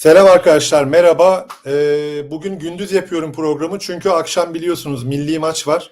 Selam arkadaşlar, merhaba. Ee, bugün gündüz yapıyorum programı çünkü akşam biliyorsunuz milli maç var.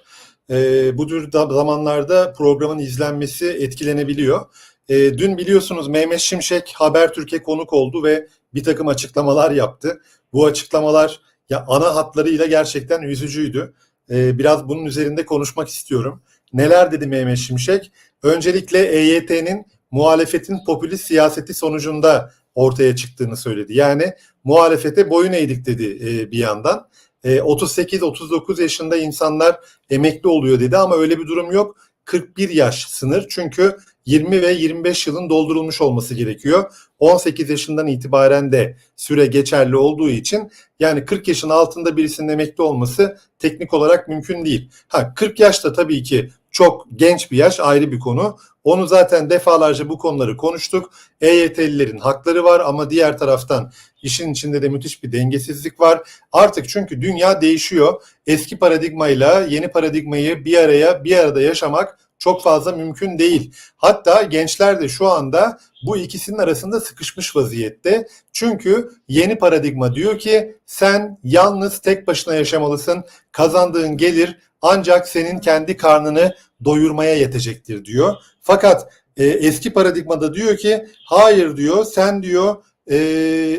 Ee, bu tür da- zamanlarda programın izlenmesi etkilenebiliyor. Ee, dün biliyorsunuz Mehmet Şimşek Habertürk'e konuk oldu ve bir takım açıklamalar yaptı. Bu açıklamalar ya ana hatlarıyla gerçekten üzücüydü. Ee, biraz bunun üzerinde konuşmak istiyorum. Neler dedi Mehmet Şimşek? Öncelikle EYT'nin muhalefetin popülist siyaseti sonucunda ortaya çıktığını söyledi. Yani muhalefete boyun eğdik dedi e, bir yandan. E, 38-39 yaşında insanlar emekli oluyor dedi ama öyle bir durum yok. 41 yaş sınır çünkü 20 ve 25 yılın doldurulmuş olması gerekiyor. 18 yaşından itibaren de süre geçerli olduğu için yani 40 yaşın altında birisinin emekli olması teknik olarak mümkün değil. Ha 40 yaş da tabii ki çok genç bir yaş ayrı bir konu. Onu zaten defalarca bu konuları konuştuk. EYT'lilerin hakları var ama diğer taraftan işin içinde de müthiş bir dengesizlik var. Artık çünkü dünya değişiyor. Eski paradigmayla yeni paradigmayı bir araya bir arada yaşamak çok fazla mümkün değil. Hatta gençler de şu anda bu ikisinin arasında sıkışmış vaziyette. Çünkü yeni paradigma diyor ki sen yalnız tek başına yaşamalısın. Kazandığın gelir ancak senin kendi karnını doyurmaya yetecektir diyor. Fakat e, eski paradigmada diyor ki hayır diyor sen diyor e,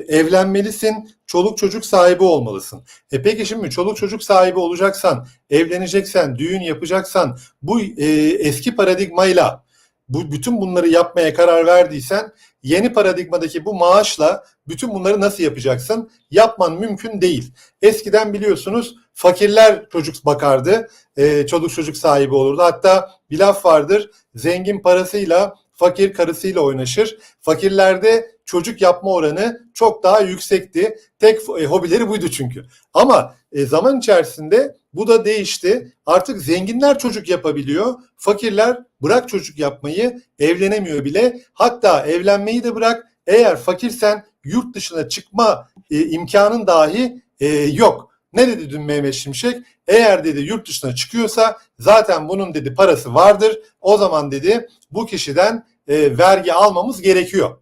evlenmelisin çoluk çocuk sahibi olmalısın. E peki şimdi çoluk çocuk sahibi olacaksan evleneceksen düğün yapacaksan bu e, eski paradigmayla bu bütün bunları yapmaya karar verdiysen yeni paradigmadaki bu maaşla bütün bunları nasıl yapacaksın? Yapman mümkün değil. Eskiden biliyorsunuz fakirler çocuk bakardı, e, çoluk çocuk sahibi olurdu. Hatta bir laf vardır, zengin parasıyla fakir karısıyla oynaşır. Fakirlerde çocuk yapma oranı çok daha yüksekti. Tek e, hobileri buydu çünkü. Ama e, zaman içerisinde bu da değişti. Artık zenginler çocuk yapabiliyor. Fakirler bırak çocuk yapmayı evlenemiyor bile. Hatta evlenmeyi de bırak. Eğer fakirsen yurt dışına çıkma e, imkanın dahi e, yok. Ne dedi dün Mehmet Şimşek? Eğer dedi yurt dışına çıkıyorsa zaten bunun dedi parası vardır. O zaman dedi bu kişiden e, vergi almamız gerekiyor.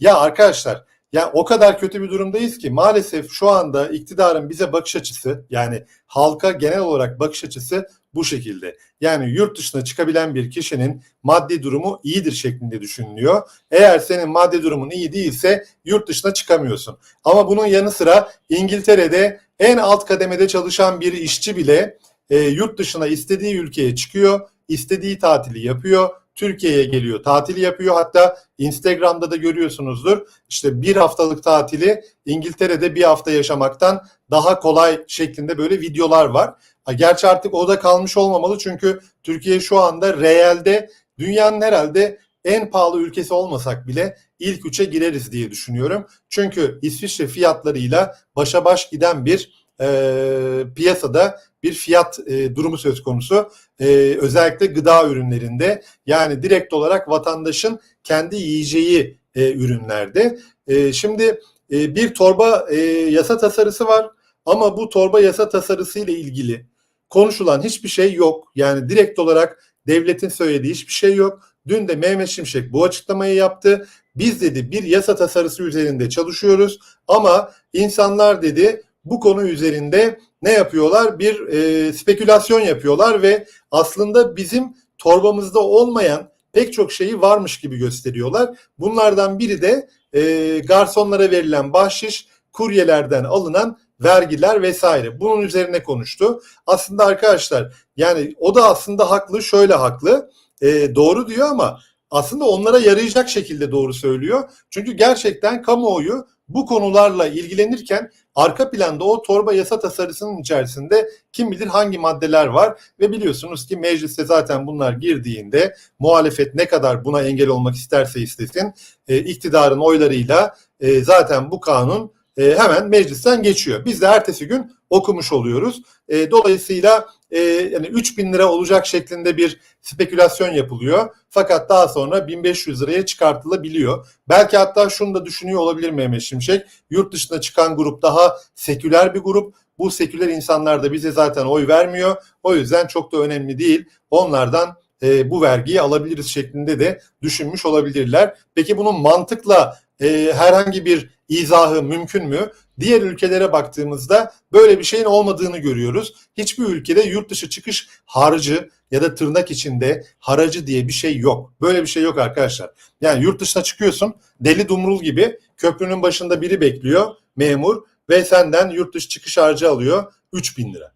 Ya arkadaşlar ya o kadar kötü bir durumdayız ki maalesef şu anda iktidarın bize bakış açısı yani halka genel olarak bakış açısı bu şekilde. Yani yurt dışına çıkabilen bir kişinin maddi durumu iyidir şeklinde düşünülüyor. Eğer senin maddi durumun iyi değilse yurt dışına çıkamıyorsun. Ama bunun yanı sıra İngiltere'de en alt kademede çalışan bir işçi bile e, yurt dışına istediği ülkeye çıkıyor, istediği tatili yapıyor. Türkiye'ye geliyor, tatil yapıyor. Hatta Instagram'da da görüyorsunuzdur. İşte bir haftalık tatili İngiltere'de bir hafta yaşamaktan daha kolay şeklinde böyle videolar var. Gerçi artık o da kalmış olmamalı çünkü Türkiye şu anda realde dünyanın herhalde en pahalı ülkesi olmasak bile ilk üçe gireriz diye düşünüyorum. Çünkü İsviçre fiyatlarıyla başa baş giden bir e, piyasada bir fiyat e, durumu söz konusu. E, özellikle gıda ürünlerinde yani direkt olarak vatandaşın kendi yiyeceği e, ürünlerde. E, şimdi e, bir torba e, yasa tasarısı var ama bu torba yasa tasarısı ile ilgili konuşulan hiçbir şey yok. Yani direkt olarak devletin söylediği hiçbir şey yok. Dün de Mehmet Şimşek bu açıklamayı yaptı. Biz dedi bir yasa tasarısı üzerinde çalışıyoruz ama insanlar dedi bu konu üzerinde ne yapıyorlar? Bir e, spekülasyon yapıyorlar ve aslında bizim torbamızda olmayan pek çok şeyi varmış gibi gösteriyorlar. Bunlardan biri de e, garsonlara verilen bahşiş, kuryelerden alınan vergiler vesaire. Bunun üzerine konuştu. Aslında arkadaşlar yani o da aslında haklı, şöyle haklı. E, doğru diyor ama aslında onlara yarayacak şekilde doğru söylüyor. Çünkü gerçekten kamuoyu bu konularla ilgilenirken arka planda o torba yasa tasarısının içerisinde kim bilir hangi maddeler var ve biliyorsunuz ki mecliste zaten bunlar girdiğinde muhalefet ne kadar buna engel olmak isterse istesin e, iktidarın oylarıyla e, zaten bu kanun e, hemen meclisten geçiyor. Biz de ertesi gün okumuş oluyoruz. E, dolayısıyla e, yani 3000 lira olacak şeklinde bir spekülasyon yapılıyor. Fakat daha sonra 1500 liraya çıkartılabiliyor. Belki hatta şunu da düşünüyor olabilir Mehmet Şimşek. Yurt dışına çıkan grup daha seküler bir grup. Bu seküler insanlar da bize zaten oy vermiyor. O yüzden çok da önemli değil. Onlardan e, bu vergiyi alabiliriz şeklinde de düşünmüş olabilirler. Peki bunun mantıkla e, herhangi bir izahı mümkün mü? Diğer ülkelere baktığımızda böyle bir şeyin olmadığını görüyoruz. Hiçbir ülkede yurt dışı çıkış harcı ya da tırnak içinde haracı diye bir şey yok. Böyle bir şey yok arkadaşlar. Yani yurt dışına çıkıyorsun deli dumrul gibi köprünün başında biri bekliyor memur ve senden yurt dışı çıkış harcı alıyor 3000 lira.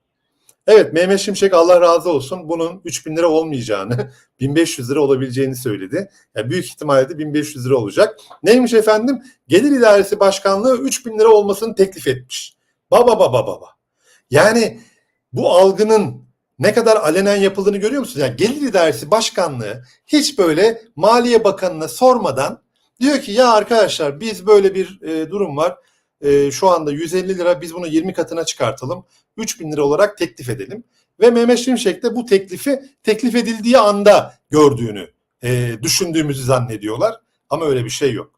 Evet Mehmet Şimşek Allah razı olsun bunun 3000 lira olmayacağını 1500 lira olabileceğini söyledi. Yani büyük ihtimalle de 1500 lira olacak. Neymiş efendim? Gelir İdaresi Başkanlığı 3000 lira olmasını teklif etmiş. Baba baba baba. Yani bu algının ne kadar alenen yapıldığını görüyor musunuz? Yani Gelir İdaresi Başkanlığı hiç böyle Maliye Bakanı'na sormadan diyor ki ya arkadaşlar biz böyle bir e, durum var. E, şu anda 150 lira biz bunu 20 katına çıkartalım. 3000 lira olarak teklif edelim. Ve Mehmet Şimşek de bu teklifi teklif edildiği anda gördüğünü e, düşündüğümüzü zannediyorlar. Ama öyle bir şey yok.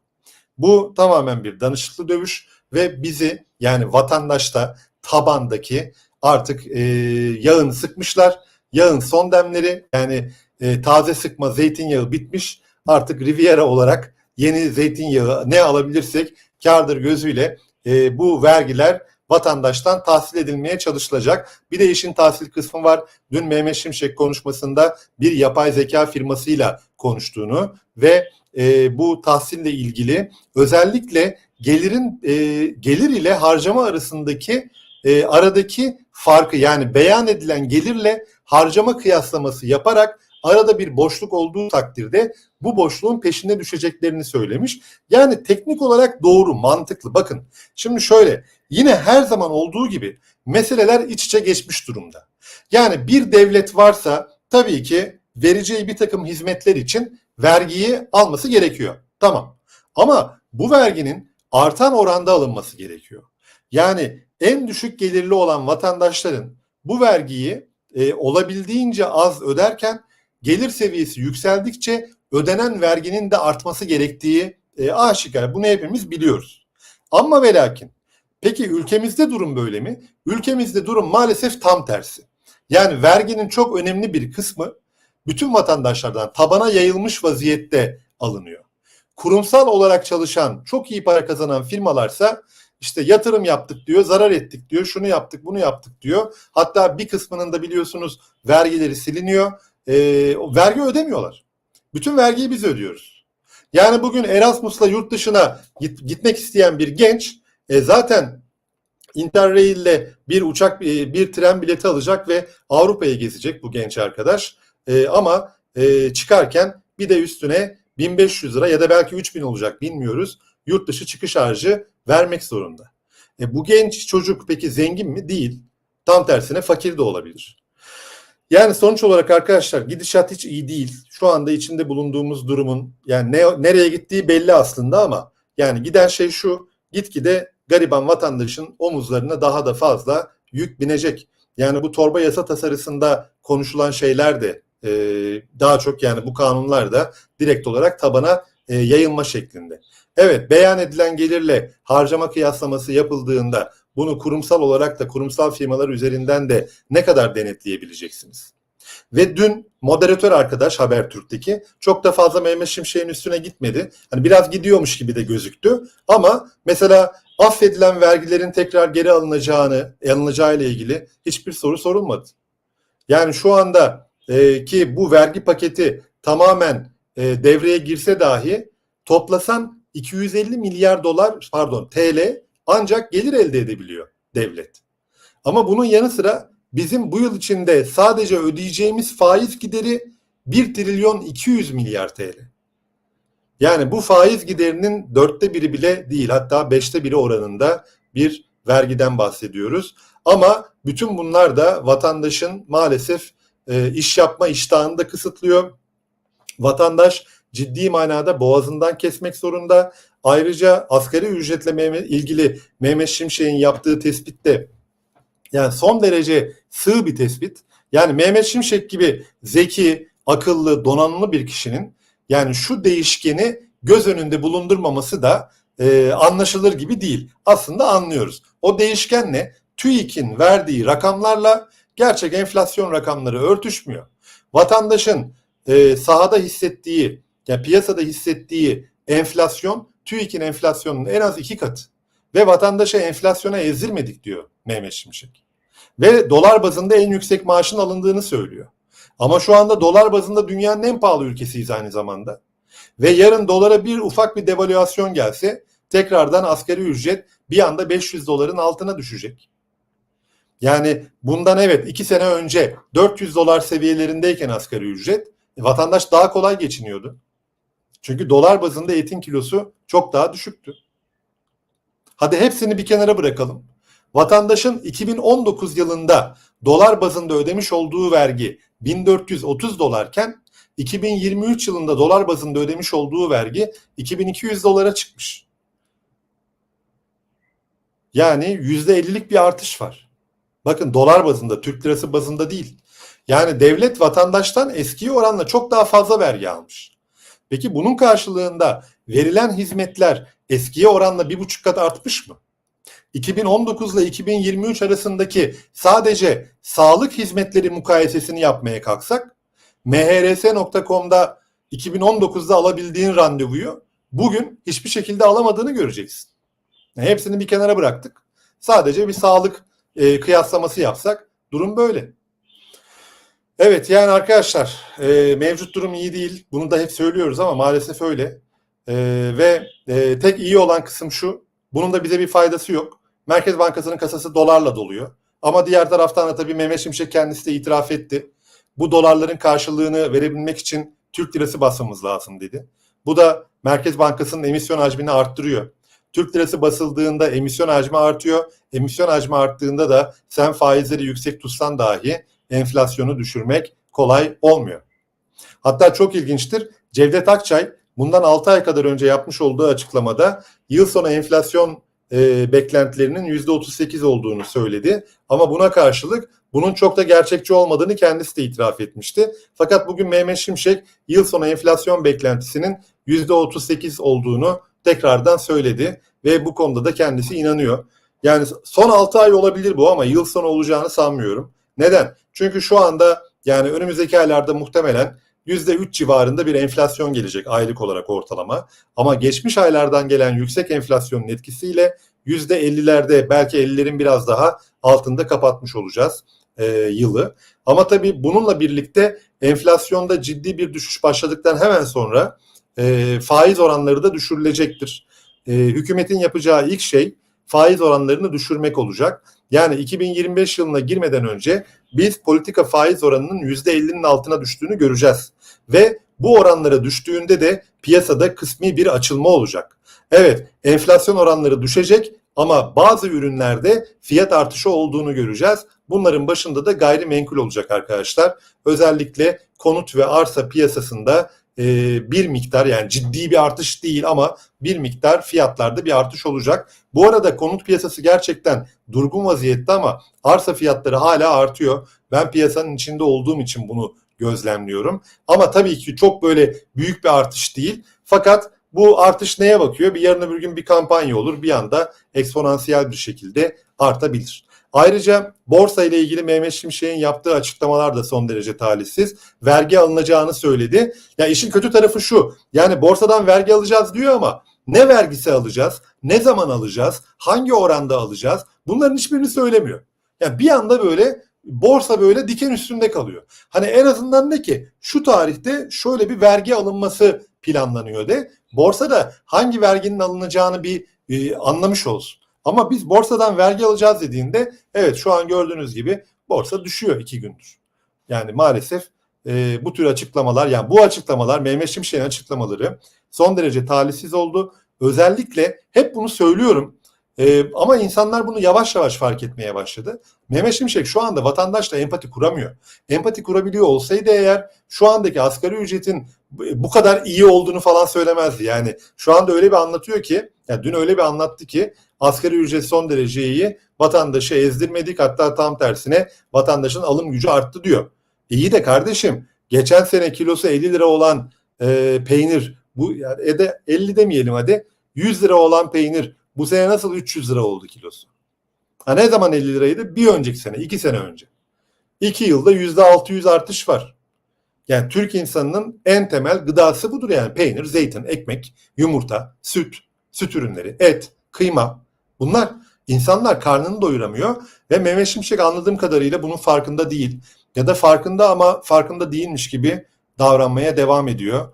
Bu tamamen bir danışıklı dövüş ve bizi yani vatandaşta tabandaki artık e, yağını sıkmışlar. Yağın son demleri yani e, taze sıkma zeytinyağı bitmiş. Artık Riviera olarak yeni zeytinyağı ne alabilirsek kardır gözüyle e, bu vergiler vatandaştan tahsil edilmeye çalışılacak. Bir de işin tahsil kısmı var. Dün Mehmet Şimşek konuşmasında bir yapay zeka firmasıyla konuştuğunu ve e, bu tahsille ilgili özellikle gelirin e, gelir ile harcama arasındaki e, aradaki farkı yani beyan edilen gelirle harcama kıyaslaması yaparak arada bir boşluk olduğu takdirde bu boşluğun peşine düşeceklerini söylemiş. Yani teknik olarak doğru, mantıklı. Bakın şimdi şöyle yine her zaman olduğu gibi meseleler iç içe geçmiş durumda. Yani bir devlet varsa tabii ki vereceği bir takım hizmetler için vergiyi alması gerekiyor. Tamam. Ama bu verginin artan oranda alınması gerekiyor. Yani en düşük gelirli olan vatandaşların bu vergiyi e, olabildiğince az öderken gelir seviyesi yükseldikçe ödenen verginin de artması gerektiği e, aşikar. Bunu hepimiz biliyoruz. Ama ve lakin peki ülkemizde durum böyle mi? Ülkemizde durum maalesef tam tersi. Yani verginin çok önemli bir kısmı bütün vatandaşlardan tabana yayılmış vaziyette alınıyor. Kurumsal olarak çalışan, çok iyi para kazanan firmalarsa işte yatırım yaptık diyor, zarar ettik diyor, şunu yaptık, bunu yaptık diyor. Hatta bir kısmının da biliyorsunuz vergileri siliniyor. E, vergi ödemiyorlar. Bütün vergiyi biz ödüyoruz. Yani bugün Erasmus'la yurt dışına git, gitmek isteyen bir genç e, zaten Interrail'le bir uçak e, bir tren bileti alacak ve Avrupa'ya gezecek bu genç arkadaş. E, ama e, çıkarken bir de üstüne 1500 lira ya da belki 3000 olacak bilmiyoruz. Yurt dışı çıkış harcı vermek zorunda. E, bu genç çocuk peki zengin mi? Değil. Tam tersine fakir de olabilir. Yani sonuç olarak arkadaşlar gidişat hiç iyi değil. Şu anda içinde bulunduğumuz durumun yani ne, nereye gittiği belli aslında ama yani giden şey şu gitgide gariban vatandaşın omuzlarına daha da fazla yük binecek. Yani bu torba yasa tasarısında konuşulan şeyler de e, daha çok yani bu kanunlar da direkt olarak tabana e, yayılma şeklinde. Evet beyan edilen gelirle harcama kıyaslaması yapıldığında bunu kurumsal olarak da kurumsal firmalar üzerinden de ne kadar denetleyebileceksiniz? Ve dün moderatör arkadaş Habertürk'teki çok da fazla Mehmet Şimşek'in üstüne gitmedi. Hani biraz gidiyormuş gibi de gözüktü. Ama mesela affedilen vergilerin tekrar geri alınacağını, alınacağı ile ilgili hiçbir soru sorulmadı. Yani şu anda e, ki bu vergi paketi tamamen e, devreye girse dahi toplasan 250 milyar dolar pardon TL ancak gelir elde edebiliyor devlet. Ama bunun yanı sıra bizim bu yıl içinde sadece ödeyeceğimiz faiz gideri 1 trilyon 200 milyar TL. Yani bu faiz giderinin dörtte biri bile değil hatta beşte biri oranında bir vergiden bahsediyoruz. Ama bütün bunlar da vatandaşın maalesef e, iş yapma iştahını da kısıtlıyor. Vatandaş ciddi manada boğazından kesmek zorunda. Ayrıca asgari ücretle ilgili Mehmet Şimşek'in yaptığı tespit de yani son derece sığ bir tespit. Yani Mehmet Şimşek gibi zeki, akıllı, donanımlı bir kişinin yani şu değişkeni göz önünde bulundurmaması da e, anlaşılır gibi değil. Aslında anlıyoruz. O değişken ne? TÜİK'in verdiği rakamlarla gerçek enflasyon rakamları örtüşmüyor. Vatandaşın e, sahada hissettiği, yani piyasada hissettiği enflasyon TÜİK'in enflasyonunun en az iki katı. Ve vatandaşa enflasyona ezdirmedik diyor Mehmet Şimşek. Ve dolar bazında en yüksek maaşın alındığını söylüyor. Ama şu anda dolar bazında dünyanın en pahalı ülkesiyiz aynı zamanda. Ve yarın dolara bir ufak bir devalüasyon gelse tekrardan asgari ücret bir anda 500 doların altına düşecek. Yani bundan evet 2 sene önce 400 dolar seviyelerindeyken asgari ücret vatandaş daha kolay geçiniyordu. Çünkü dolar bazında etin kilosu çok daha düşüktü. Hadi hepsini bir kenara bırakalım. Vatandaşın 2019 yılında dolar bazında ödemiş olduğu vergi 1430 dolarken 2023 yılında dolar bazında ödemiş olduğu vergi 2200 dolara çıkmış. Yani %50'lik bir artış var. Bakın dolar bazında, Türk lirası bazında değil. Yani devlet vatandaştan eski oranla çok daha fazla vergi almış. Peki bunun karşılığında verilen hizmetler eskiye oranla bir buçuk kat artmış mı? 2019 ile 2023 arasındaki sadece sağlık hizmetleri mukayesesini yapmaya kalksak mhrs.com'da 2019'da alabildiğin randevuyu bugün hiçbir şekilde alamadığını göreceksin. Yani hepsini bir kenara bıraktık. Sadece bir sağlık e, kıyaslaması yapsak durum böyle. Evet yani arkadaşlar e, mevcut durum iyi değil. Bunu da hep söylüyoruz ama maalesef öyle. E, ve e, tek iyi olan kısım şu. Bunun da bize bir faydası yok. Merkez Bankası'nın kasası dolarla doluyor. Ama diğer taraftan da tabii Mehmet Şimşek kendisi de itiraf etti. Bu dolarların karşılığını verebilmek için Türk lirası basmamız lazım dedi. Bu da Merkez Bankası'nın emisyon hacmini arttırıyor. Türk lirası basıldığında emisyon hacmi artıyor. Emisyon hacmi arttığında da sen faizleri yüksek tutsan dahi enflasyonu düşürmek kolay olmuyor. Hatta çok ilginçtir. Cevdet Akçay bundan 6 ay kadar önce yapmış olduğu açıklamada yıl sonu enflasyon e, beklentilerinin %38 olduğunu söyledi. Ama buna karşılık bunun çok da gerçekçi olmadığını kendisi de itiraf etmişti. Fakat bugün Mehmet Şimşek yıl sonu enflasyon beklentisinin %38 olduğunu tekrardan söyledi ve bu konuda da kendisi inanıyor. Yani son 6 ay olabilir bu ama yıl sonu olacağını sanmıyorum. Neden? Çünkü şu anda yani önümüzdeki aylarda muhtemelen %3 civarında bir enflasyon gelecek aylık olarak ortalama. Ama geçmiş aylardan gelen yüksek enflasyonun etkisiyle %50'lerde belki 50'lerin biraz daha altında kapatmış olacağız e, yılı. Ama tabii bununla birlikte enflasyonda ciddi bir düşüş başladıktan hemen sonra e, faiz oranları da düşürülecektir. E, hükümetin yapacağı ilk şey faiz oranlarını düşürmek olacak. Yani 2025 yılına girmeden önce biz politika faiz oranının %50'nin altına düştüğünü göreceğiz. Ve bu oranlara düştüğünde de piyasada kısmi bir açılma olacak. Evet enflasyon oranları düşecek ama bazı ürünlerde fiyat artışı olduğunu göreceğiz. Bunların başında da gayrimenkul olacak arkadaşlar. Özellikle konut ve arsa piyasasında bir miktar yani ciddi bir artış değil ama bir miktar fiyatlarda bir artış olacak. Bu arada konut piyasası gerçekten durgun vaziyette ama arsa fiyatları hala artıyor. Ben piyasanın içinde olduğum için bunu gözlemliyorum. Ama tabii ki çok böyle büyük bir artış değil. Fakat bu artış neye bakıyor? Bir yarın öbür gün bir kampanya olur. Bir anda eksponansiyel bir şekilde artabilir. Ayrıca borsa ile ilgili Mehmet Şimşek'in yaptığı açıklamalar da son derece talihsiz. Vergi alınacağını söyledi. Ya işin kötü tarafı şu. Yani borsadan vergi alacağız diyor ama ne vergisi alacağız? Ne zaman alacağız? Hangi oranda alacağız? Bunların hiçbirini söylemiyor. Yani bir anda böyle borsa böyle diken üstünde kalıyor. Hani en azından ne ki şu tarihte şöyle bir vergi alınması planlanıyor de borsada hangi verginin alınacağını bir e, anlamış olsun. Ama biz borsadan vergi alacağız dediğinde evet şu an gördüğünüz gibi borsa düşüyor iki gündür. Yani maalesef e, bu tür açıklamalar yani bu açıklamalar Mehmet Şimşek'in açıklamaları son derece talihsiz oldu. Özellikle hep bunu söylüyorum e, ama insanlar bunu yavaş yavaş fark etmeye başladı. Mehmet Şimşek şu anda vatandaşla empati kuramıyor. Empati kurabiliyor olsaydı eğer şu andaki asgari ücretin bu kadar iyi olduğunu falan söylemezdi. Yani şu anda öyle bir anlatıyor ki, yani dün öyle bir anlattı ki asgari ücret son derece iyi, vatandaşı ezdirmedik hatta tam tersine vatandaşın alım gücü arttı diyor. İyi de kardeşim geçen sene kilosu 50 lira olan e, peynir bu yani ede 50 demeyelim hadi 100 lira olan peynir bu sene nasıl 300 lira oldu kilosu? Ha ne zaman 50 liraydı? Bir önceki sene, iki sene önce. İki yılda yüzde 600 artış var. Yani Türk insanının en temel gıdası budur yani peynir, zeytin, ekmek, yumurta, süt. süt ürünleri, et, kıyma bunlar insanlar karnını doyuramıyor ve Mehmet Şimşek anladığım kadarıyla bunun farkında değil ya da farkında ama farkında değilmiş gibi davranmaya devam ediyor.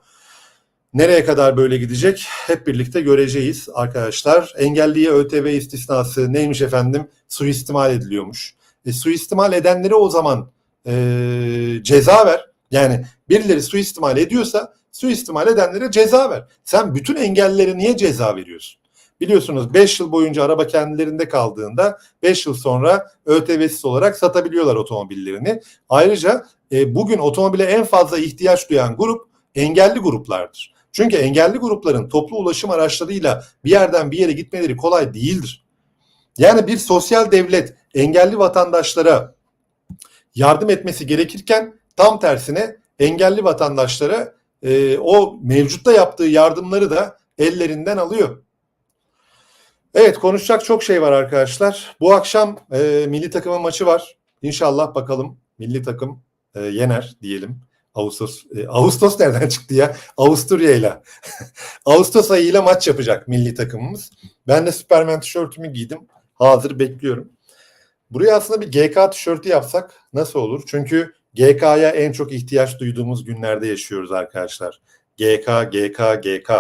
Nereye kadar böyle gidecek hep birlikte göreceğiz arkadaşlar. Engelliye ÖTV istisnası neymiş efendim? Suistimal ediliyormuş. E, suistimal edenleri o zaman e, ceza ver. Yani birileri suistimal ediyorsa suistimal edenlere ceza ver. Sen bütün engellilere niye ceza veriyorsun? Biliyorsunuz 5 yıl boyunca araba kendilerinde kaldığında 5 yıl sonra ÖTV'siz olarak satabiliyorlar otomobillerini. Ayrıca e, bugün otomobile en fazla ihtiyaç duyan grup engelli gruplardır. Çünkü engelli grupların toplu ulaşım araçlarıyla bir yerden bir yere gitmeleri kolay değildir. Yani bir sosyal devlet engelli vatandaşlara yardım etmesi gerekirken tam tersine engelli vatandaşlara e, o mevcutta yaptığı yardımları da ellerinden alıyor. Evet konuşacak çok şey var arkadaşlar. Bu akşam e, milli takımın maçı var. İnşallah bakalım milli takım e, yener diyelim. Ağustos e, Ağustos nereden çıktı ya? Avusturya ile. Ağustos ayıyla maç yapacak milli takımımız. Ben de Superman tişörtümü giydim. Hazır bekliyorum. Buraya aslında bir GK tişörtü yapsak nasıl olur? Çünkü GK'ya en çok ihtiyaç duyduğumuz günlerde yaşıyoruz arkadaşlar. GK, GK, GK.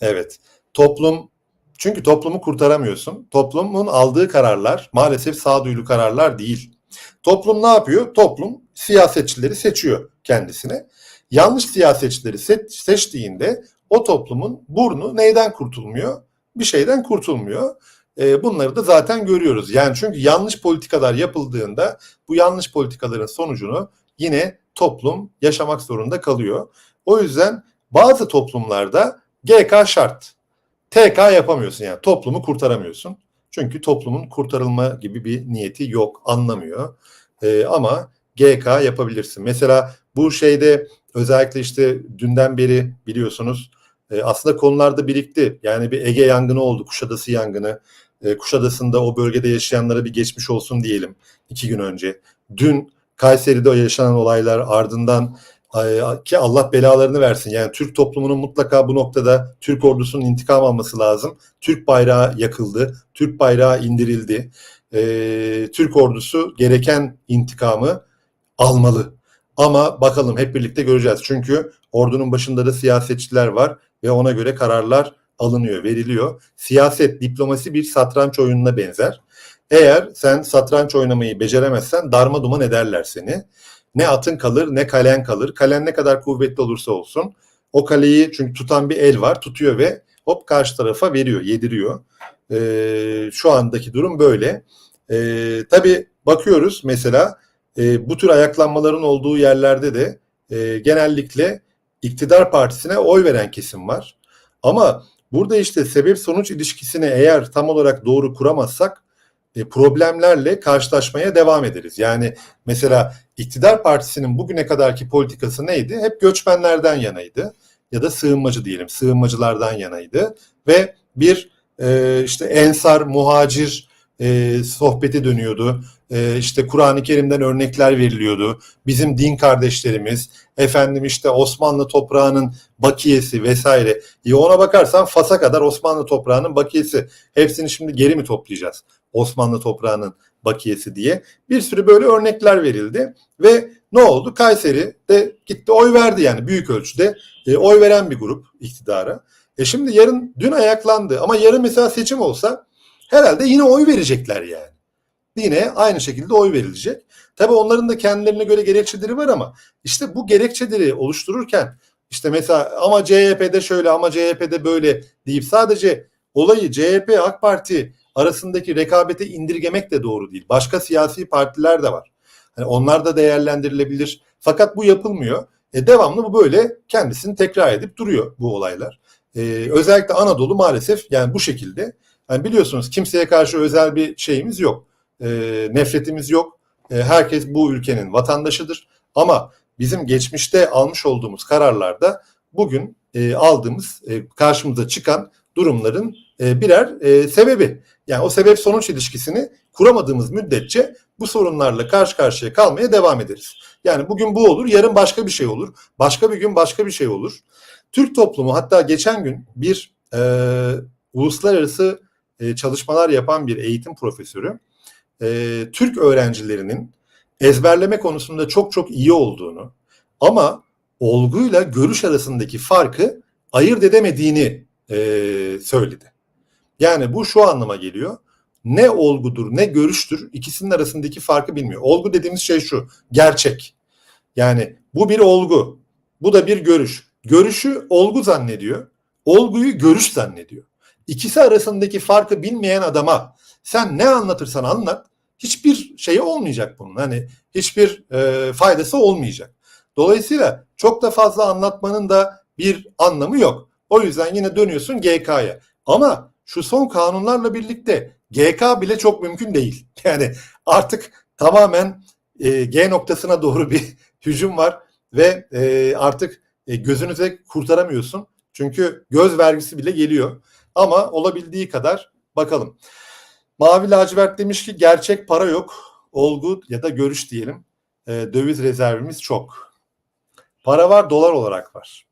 Evet. Toplum çünkü toplumu kurtaramıyorsun. Toplumun aldığı kararlar maalesef sağduyulu kararlar değil. Toplum ne yapıyor? Toplum siyasetçileri seçiyor kendisine. Yanlış siyasetçileri seçtiğinde o toplumun burnu neyden kurtulmuyor? Bir şeyden kurtulmuyor. E, bunları da zaten görüyoruz. Yani çünkü yanlış politikalar yapıldığında bu yanlış politikaların sonucunu yine toplum yaşamak zorunda kalıyor. O yüzden bazı toplumlarda GK şart. TK yapamıyorsun yani toplumu kurtaramıyorsun. Çünkü toplumun kurtarılma gibi bir niyeti yok, anlamıyor. E, ama GK yapabilirsin. Mesela bu şeyde özellikle işte dünden beri biliyorsunuz e, aslında konularda birikti. Yani bir Ege yangını oldu, Kuşadası yangını. E, Kuşadası'nda o bölgede yaşayanlara bir geçmiş olsun diyelim iki gün önce. Dün Kayseri'de yaşanan olaylar ardından ki Allah belalarını versin. Yani Türk toplumunun mutlaka bu noktada Türk ordusunun intikam alması lazım. Türk bayrağı yakıldı, Türk bayrağı indirildi. Ee, Türk ordusu gereken intikamı almalı. Ama bakalım hep birlikte göreceğiz. Çünkü ordunun başında da siyasetçiler var ve ona göre kararlar alınıyor, veriliyor. Siyaset, diplomasi bir satranç oyununa benzer. Eğer sen satranç oynamayı beceremezsen darma duman ederler seni. Ne atın kalır ne kalen kalır. Kalen ne kadar kuvvetli olursa olsun o kaleyi çünkü tutan bir el var tutuyor ve hop karşı tarafa veriyor, yediriyor. Ee, şu andaki durum böyle. Ee, tabii bakıyoruz mesela e, bu tür ayaklanmaların olduğu yerlerde de e, genellikle iktidar partisine oy veren kesim var. Ama burada işte sebep sonuç ilişkisini eğer tam olarak doğru kuramazsak e, problemlerle karşılaşmaya devam ederiz. Yani mesela iktidar partisinin bugüne kadarki politikası neydi? Hep göçmenlerden yanaydı ya da sığınmacı diyelim sığınmacılardan yanaydı ve bir e, işte ensar muhacir e, sohbeti dönüyordu. E, işte Kur'an-ı Kerim'den örnekler veriliyordu. Bizim din kardeşlerimiz, efendim işte Osmanlı toprağının bakiyesi vesaire. E ona bakarsan Fas'a kadar Osmanlı toprağının bakiyesi. Hepsini şimdi geri mi toplayacağız? Osmanlı toprağının bakiyesi diye. Bir sürü böyle örnekler verildi ve ne oldu? Kayseri de gitti oy verdi yani büyük ölçüde e, oy veren bir grup iktidara. E şimdi yarın dün ayaklandı ama yarın mesela seçim olsa herhalde yine oy verecekler yani. Yine aynı şekilde oy verilecek. Tabii onların da kendilerine göre gerekçeleri var ama işte bu gerekçeleri oluştururken işte mesela ama CHP'de şöyle ama CHP'de böyle deyip sadece olayı CHP AK Parti arasındaki rekabeti indirgemek de doğru değil. Başka siyasi partiler de var. Yani onlar da değerlendirilebilir. Fakat bu yapılmıyor. E, devamlı bu böyle kendisini tekrar edip duruyor bu olaylar. E, özellikle Anadolu maalesef yani bu şekilde. Yani biliyorsunuz kimseye karşı özel bir şeyimiz yok. E, nefretimiz yok. E, herkes bu ülkenin vatandaşıdır. Ama bizim geçmişte almış olduğumuz kararlarda bugün e, aldığımız e, karşımıza çıkan durumların e, birer e, sebebi. Yani o sebep sonuç ilişkisini kuramadığımız müddetçe bu sorunlarla karşı karşıya kalmaya devam ederiz. Yani bugün bu olur, yarın başka bir şey olur. Başka bir gün başka bir şey olur. Türk toplumu hatta geçen gün bir e, uluslararası e, çalışmalar yapan bir eğitim profesörü e, Türk öğrencilerinin ezberleme konusunda çok çok iyi olduğunu ama olguyla görüş arasındaki farkı ayırt edemediğini e, söyledi. Yani bu şu anlama geliyor. Ne olgudur ne görüştür ikisinin arasındaki farkı bilmiyor. Olgu dediğimiz şey şu gerçek. Yani bu bir olgu. Bu da bir görüş. Görüşü olgu zannediyor. Olguyu görüş zannediyor. İkisi arasındaki farkı bilmeyen adama sen ne anlatırsan anlat hiçbir şey olmayacak bunun. Hani hiçbir e, faydası olmayacak. Dolayısıyla çok da fazla anlatmanın da bir anlamı yok. O yüzden yine dönüyorsun GK'ya. Ama şu son kanunlarla birlikte GK bile çok mümkün değil. Yani artık tamamen e, G noktasına doğru bir hücum var ve e, artık e, gözünüze kurtaramıyorsun. Çünkü göz vergisi bile geliyor. Ama olabildiği kadar bakalım. Mavi lacivert demiş ki gerçek para yok. Olgu ya da görüş diyelim. E, döviz rezervimiz çok. Para var dolar olarak var.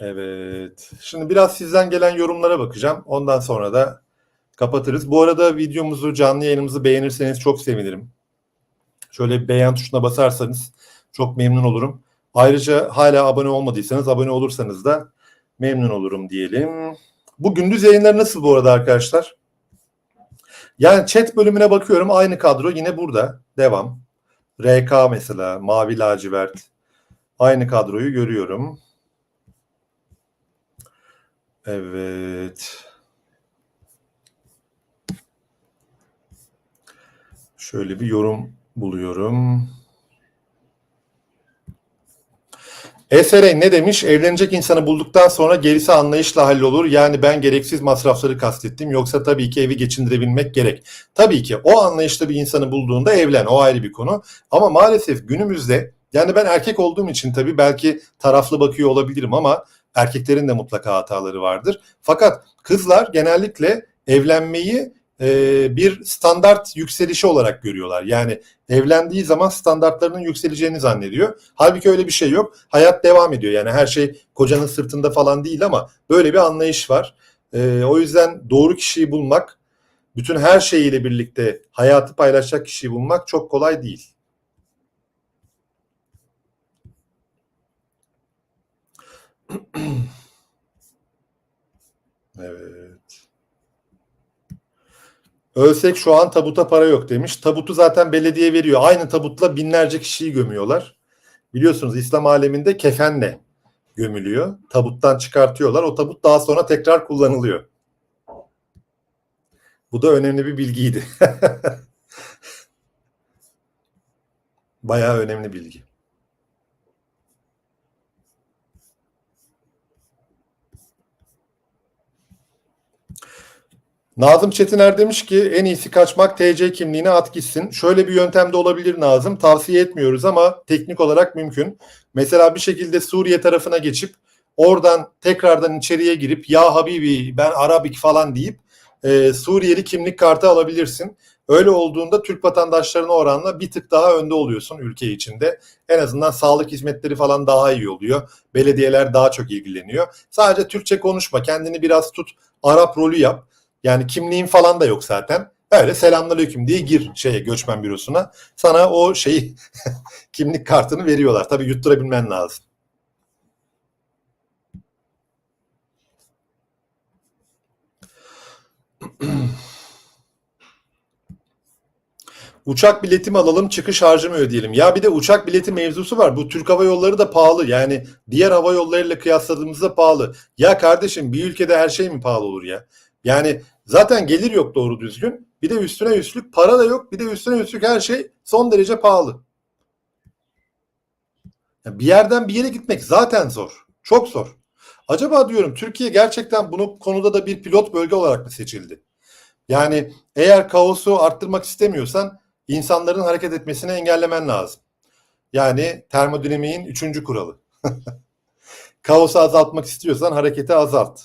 Evet. Şimdi biraz sizden gelen yorumlara bakacağım. Ondan sonra da kapatırız. Bu arada videomuzu, canlı yayınımızı beğenirseniz çok sevinirim. Şöyle beğen tuşuna basarsanız çok memnun olurum. Ayrıca hala abone olmadıysanız abone olursanız da memnun olurum diyelim. Bu gündüz yayınları nasıl bu arada arkadaşlar? Yani chat bölümüne bakıyorum aynı kadro yine burada. Devam. RK mesela mavi lacivert. Aynı kadroyu görüyorum. Evet. Şöyle bir yorum buluyorum. Esere ne demiş? Evlenecek insanı bulduktan sonra gerisi anlayışla hallolur. Yani ben gereksiz masrafları kastettim. Yoksa tabii ki evi geçindirebilmek gerek. Tabii ki o anlayışta bir insanı bulduğunda evlen. O ayrı bir konu. Ama maalesef günümüzde yani ben erkek olduğum için tabii belki taraflı bakıyor olabilirim ama erkeklerin de mutlaka hataları vardır. Fakat kızlar genellikle evlenmeyi e, bir standart yükselişi olarak görüyorlar. Yani evlendiği zaman standartlarının yükseleceğini zannediyor. Halbuki öyle bir şey yok. Hayat devam ediyor. Yani her şey kocanın sırtında falan değil ama böyle bir anlayış var. E, o yüzden doğru kişiyi bulmak, bütün her şeyiyle birlikte hayatı paylaşacak kişiyi bulmak çok kolay değil. evet. Ölsek şu an tabuta para yok demiş. Tabutu zaten belediye veriyor. Aynı tabutla binlerce kişiyi gömüyorlar. Biliyorsunuz İslam aleminde kefenle gömülüyor. Tabuttan çıkartıyorlar. O tabut daha sonra tekrar kullanılıyor. Bu da önemli bir bilgiydi. Bayağı önemli bilgi. Nazım Çetiner demiş ki en iyisi kaçmak TC kimliğine at gitsin. Şöyle bir yöntem de olabilir Nazım. Tavsiye etmiyoruz ama teknik olarak mümkün. Mesela bir şekilde Suriye tarafına geçip oradan tekrardan içeriye girip ya Habibi ben Arabik falan deyip e, Suriyeli kimlik kartı alabilirsin. Öyle olduğunda Türk vatandaşlarına oranla bir tık daha önde oluyorsun ülke içinde. En azından sağlık hizmetleri falan daha iyi oluyor. Belediyeler daha çok ilgileniyor. Sadece Türkçe konuşma, kendini biraz tut, Arap rolü yap. Yani kimliğin falan da yok zaten. Öyle selamünaleyküm diye gir şeye göçmen bürosuna. Sana o şeyi kimlik kartını veriyorlar. Tabii yutturabilmen lazım. Uçak bileti mi alalım çıkış harcı mı ödeyelim? Ya bir de uçak bileti mevzusu var. Bu Türk Hava Yolları da pahalı. Yani diğer hava yollarıyla kıyasladığımızda pahalı. Ya kardeşim bir ülkede her şey mi pahalı olur ya? Yani zaten gelir yok doğru düzgün. Bir de üstüne üstlük para da yok. Bir de üstüne üstlük her şey son derece pahalı. Yani bir yerden bir yere gitmek zaten zor. Çok zor. Acaba diyorum Türkiye gerçekten bunu konuda da bir pilot bölge olarak mı seçildi? Yani eğer kaosu arttırmak istemiyorsan insanların hareket etmesini engellemen lazım. Yani termodinamiğin üçüncü kuralı. Kaosu azaltmak istiyorsan hareketi azalt.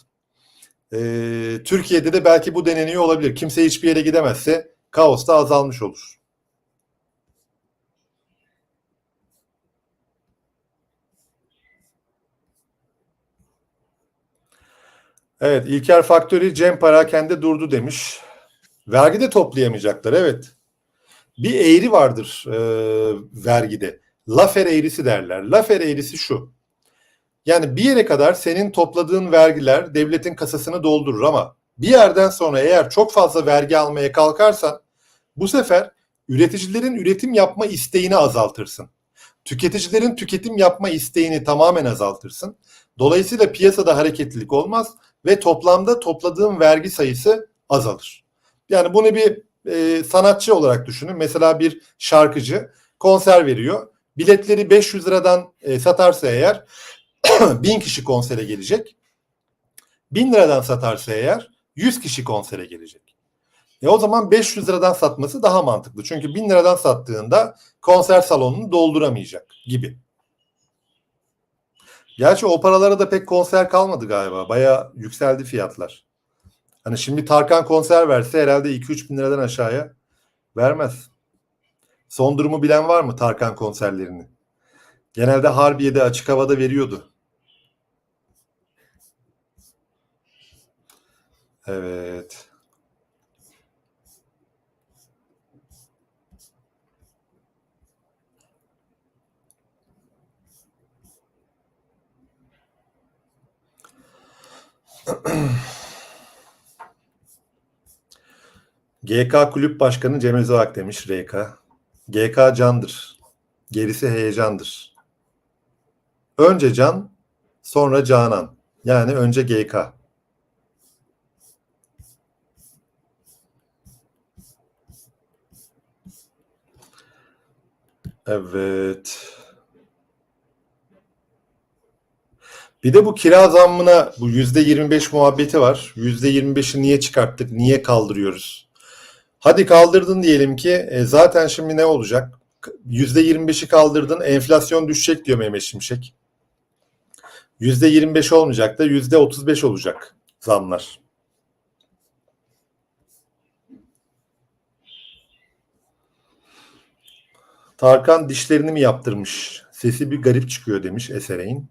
Ee, Türkiye'de de belki bu deneniyor olabilir. Kimse hiçbir yere gidemezse kaos da azalmış olur. Evet İlker Faktörü Cem Parakende durdu demiş. Vergi de toplayamayacaklar evet. Bir eğri vardır e, vergide. Lafer eğrisi derler. Lafer eğrisi şu. Yani bir yere kadar senin topladığın vergiler devletin kasasını doldurur ama bir yerden sonra eğer çok fazla vergi almaya kalkarsan bu sefer üreticilerin üretim yapma isteğini azaltırsın. Tüketicilerin tüketim yapma isteğini tamamen azaltırsın. Dolayısıyla piyasada hareketlilik olmaz ve toplamda topladığın vergi sayısı azalır. Yani bunu bir e, sanatçı olarak düşünün. Mesela bir şarkıcı konser veriyor. Biletleri 500 liradan e, satarsa eğer 1000 kişi konsere gelecek. 1000 liradan satarsa eğer 100 kişi konsere gelecek. E o zaman 500 liradan satması daha mantıklı. Çünkü 1000 liradan sattığında konser salonunu dolduramayacak gibi. Gerçi o paralara da pek konser kalmadı galiba. Baya yükseldi fiyatlar. Hani şimdi Tarkan konser verse herhalde 2-3 bin liradan aşağıya vermez. Son durumu bilen var mı Tarkan konserlerini? Genelde Harbiye'de açık havada veriyordu. Evet. GK Kulüp Başkanı Cem Özak demiş RK. GK candır. Gerisi heyecandır. Önce can, sonra canan. Yani önce GK. Evet. Bir de bu kira zammına bu yüzde 25 muhabbeti var. Yüzde 25'i niye çıkarttık? Niye kaldırıyoruz? Hadi kaldırdın diyelim ki e, zaten şimdi ne olacak? Yüzde 25'i kaldırdın enflasyon düşecek diyor Mehmet Şimşek. Yüzde 25 olmayacak da yüzde 35 olacak zamlar. Tarkan dişlerini mi yaptırmış? Sesi bir garip çıkıyor demiş Esereyn.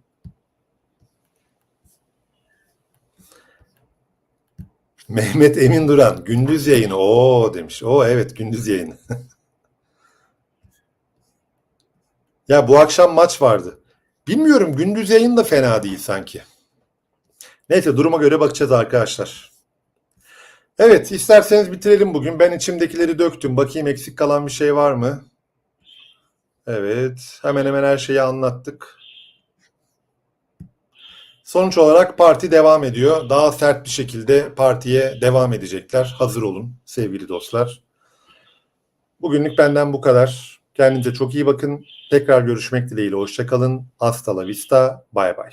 Mehmet Emin Duran gündüz yayını. Oo demiş. O evet gündüz yayını. ya bu akşam maç vardı. Bilmiyorum gündüz yayın da fena değil sanki. Neyse duruma göre bakacağız arkadaşlar. Evet isterseniz bitirelim bugün. Ben içimdekileri döktüm. Bakayım eksik kalan bir şey var mı? Evet hemen hemen her şeyi anlattık. Sonuç olarak parti devam ediyor. Daha sert bir şekilde partiye devam edecekler. Hazır olun sevgili dostlar. Bugünlük benden bu kadar. Kendinize çok iyi bakın. Tekrar görüşmek dileğiyle. Hoşçakalın. Hasta la vista. Bay bay.